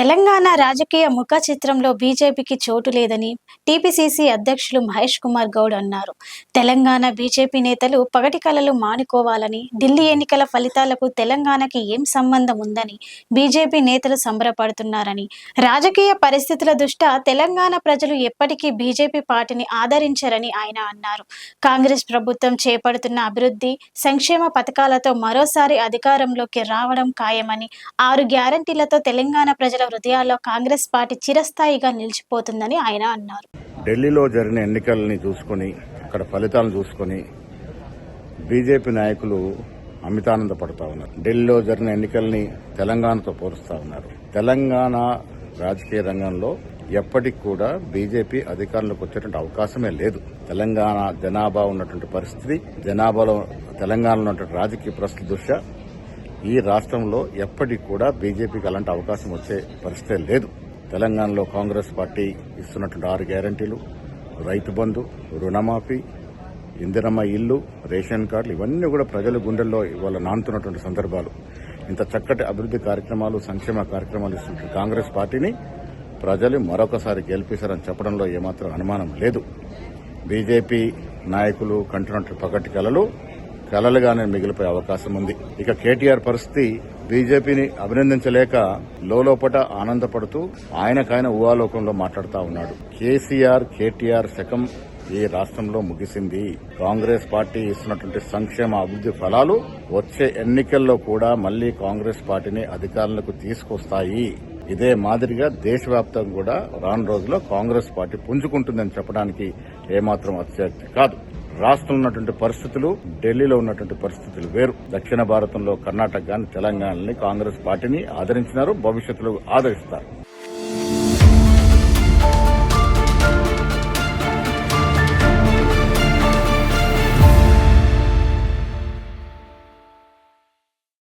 తెలంగాణ రాజకీయ ముఖ చిత్రంలో బీజేపీకి చోటు లేదని టీపీసీసీ అధ్యక్షులు మహేష్ కుమార్ గౌడ్ అన్నారు. తెలంగాణ బీజేపీ నేతలు పగటి కలలు మానుకోవాలని ఢిల్లీ ఎన్నికల ఫలితాలకు తెలంగాణకి ఏం సంబంధం ఉందని బీజేపీ నేతలు సంబరపడుతున్నారని రాజకీయ పరిస్థితుల దృష్ట్యా తెలంగాణ ప్రజలు ఎప్పటికీ బీజేపీ పార్టీని ఆదరించరని ఆయన అన్నారు. కాంగ్రెస్ ప్రభుత్వం చేపడుతున్న అభివృద్ధి సంక్షేమ పథకాలతో మరోసారి అధికారంలోకి రావడం ఖాయమని ఆరు గ్యారంటీలతో తెలంగాణ ప్రజల హృదయాల్లో కాంగ్రెస్ పార్టీ చిరస్థాయిగా నిలిచిపోతుందని ఆయన అన్నారు. ఢిల్లీలో జరిగిన ఎన్నికల్ని చూసుకొని అక్కడ ఫలితాలను చూసుకొని బీజేపీ నాయకులు అమితానంద పడుతూ ఉన్నారు. ఢిల్లీలో జరిగిన ఎన్నికల్ని తెలంగాణతో పోలుస్తా ఉన్నారు. తెలంగాణ రాజకీయ రంగంలో ఎప్పటికి కూడా బీజేపీ అధికారంలోకి వచ్చేటువంటి అవకాశమే లేదు. తెలంగాణ జనాభా ఉన్నటువంటి పరిస్థితి జనాభాలో తెలంగాణలో ఉన్నటువంటి రాజకీయ పరిస్థితి దృష్ట్యా ఈ రాష్ట్రంలో ఎప్పటికి కూడా బీజేపీకి అలాంటి అవకాశం వచ్చే పరిస్థితే లేదు. తెలంగాణలో కాంగ్రెస్ పార్టీ ఇస్తున్నటువంటి ఆరు గ్యారంటీలు రైతు బంధు రుణమాఫీ ఇందిరమ్మ ఇల్లు రేషన్ కార్డులు ఇవన్నీ కూడా ప్రజల గుండెల్లో ఇవాళ నానుతున్నటువంటి సందర్భాలు. ఇంత చక్కటి అభివృద్ధి కార్యక్రమాలు సంక్షేమ కార్యక్రమాలు ఇస్తున్న కాంగ్రెస్ పార్టీని ప్రజలు మరొకసారి గెలిపిస్తారని చెప్పడంలో ఏమాత్రం అనుమానం లేదు. బీజేపీ నాయకులు కంటున్నట్టు పగటి కలలు కలలుగానే మిగిలిపోయే అవకాశం ఉంది. ఇక కేటీఆర్ పరిస్థితి బీజేపీని అభినందించలేక లోపట ఆనందపడుతూ ఆయనకాయన ఊహాలోకంలో మాట్లాడుతూ ఉన్నాడు. కేసీఆర్ కేటీఆర్ శకం ఈ రాష్ట్రంలో ముగిసింది. కాంగ్రెస్ పార్టీ ఇస్తున్నటువంటి సంక్షేమ అభివృద్ధి ఫలాలు వచ్చే ఎన్నికల్లో కూడా మళ్ళీ కాంగ్రెస్ పార్టీని అధికారంలోకి తీసుకొస్తాయి. ఇదే మాదిరిగా దేశవ్యాప్తంగా కూడా రాను రోజుల్లో కాంగ్రెస్ పార్టీ పుంజుకుంటుందని చెప్పడానికి ఏమాత్రం అత్యక్తి కాదు. రాష్ట్రంలో ఉన్నటువంటి పరిస్థితులు ఢిల్లీలో ఉన్నటువంటి పరిస్థితులు వేరు. దక్షిణ భారతంలో కర్ణాటక గాని తెలంగాణని కాంగ్రెస్ పార్టీని ఆదరించినారు భవిష్యత్తులో ఆదరిస్తారు.